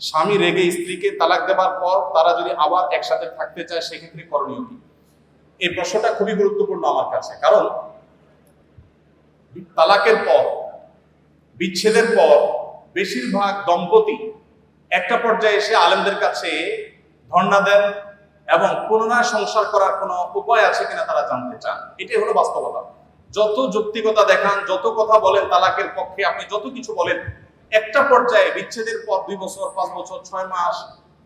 স্বামী রেগে স্ত্রীকে তালাক দেওয়ার পর তারা যদি আবার একসাথে থাকতে চায়, সেক্ষেত্রে করণীয় কি? এই প্রশ্নটা খুবই গুরুত্বপূর্ণ আমার কাছে। কারণ তালাকের পর, বিচ্ছেদের পর বেশিরভাগ দম্পতি একটা পর্যায়ে এসে আলেমদের কাছে ধর্ণা দেন এবং পুনরায় সংসার করার কোনো উপায় আছে কিনা তারা জানতে চান। এটাই হলো বাস্তবতা। যত যৌক্তিকতা দেখান, যত কথা বলেন তালাকের পক্ষে, আপনি যত কিছু বলেন একটা পর্যায়ে বিচ্ছেদের পর দুই বছর, পাঁচ বছর, ছয় মাস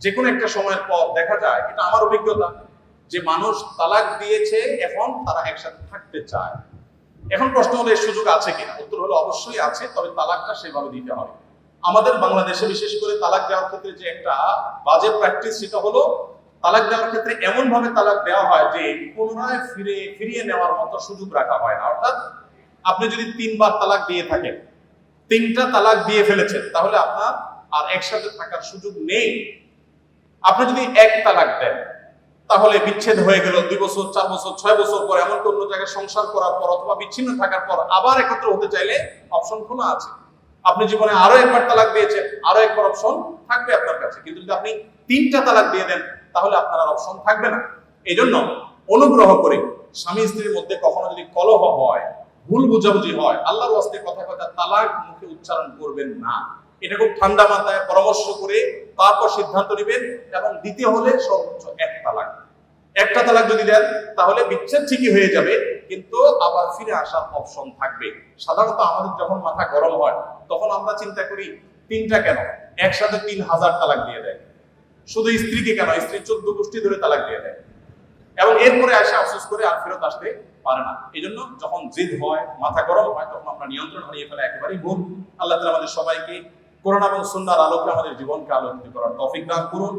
যে কোনো একটা সময়ের পর দেখা যায়, এটা আমার অভিজ্ঞতা, যে মানুষ তালাক দিয়েছে, এখন তারা একসাথে থাকতে চায়। এখন প্রশ্ন হলো সুযোগ আছে কিনা? উত্তর হলো, অবশ্যই আছে, তবে তালাকটা সেভাবে দিতে হবে আমাদের বাংলাদেশে বিশেষ করে তালাক দেওয়ার ক্ষেত্রে যে একটা বাজে প্র্যাকটিস সেটা হলো, তালাক দেওয়ার ক্ষেত্রে এমন ভাবে তালাক দেওয়া হয় যে পুনরায় ফিরে, ফিরিয়ে নেওয়ার মতো সুযোগ রাখা হয় না। অর্থাৎ আপনি যদি তিনবার তালাক দিয়ে থাকেন তিনটা তালাক দিয়ে ফেলেছেন, তাহলে আপনার আর একসাথে থাকার সুযোগ নেই। আপনি যদি এক তালাক দেন, তাহলে বিচ্ছেদ হয়ে গেল দুই বছর, চার বছর, ছয় বছর পর, এমন অন্য জায়গায় সংসার করার পর অথবা বিচ্ছিন্ন থাকার পর আবার একত্র হতে চাইলে অপশন খোলা আছে। আপনি জীবনে আরও একবার তালাক দিয়েছেন, আরও একবার অপশন থাকবে আপনার কাছে। কিন্তু যদি আপনি তিনটা তালাক দিয়ে দেন, তাহলে আপনার আর অপশন থাকবে না। এই জন্য অনুগ্রহ করে স্বামী স্ত্রীর মধ্যে কখনো যদি কলহ হয় ভুল বুঝাবুঝি হয়, আল্লাহর ওয়াস্তে কথা কথা তালাক মুখে উচ্চারণ করবেন না। এটা খুব ঠান্ডা মাথায় পরামর্শ করে তারপর সিদ্ধান্ত নেবেন এবং দ্বিতীয় হলে সর্বোচ্চ এক তালাক। একটা তালাক যদি দেন, তাহলে বিচ্ছেদ ঠিকই হয়ে যাবে, কিন্তু আবার ফিরে আসার অপশন থাকবে। সাধারণত আমাদের যখন মাথা গরম হয়, তখন আমরা চিন্তা করি, তিনটা কেন? একসাথে তিন হাজার তালাক দিয়ে দেয়। শুধু স্ত্রীকে কেন? স্ত্রী চোদ্দ গোষ্ঠী ধরে তালাক দিয়ে দেয়। এবং এরপরে আসে আফসোস করে আর ফেরত আসতে পারে না। এই জন্য যখন জিদ হয়, মাথা গরম হয়, তখন আমরা নিয়ন্ত্রণ হারিয়ে ফেলা একেবারেই ভুল। আল্লাহ তালা আমাদের সবাইকে করোনা এবং সুন্দর আলোকে আমাদের জীবনকে আলোকিত করার তফিক দান করুন।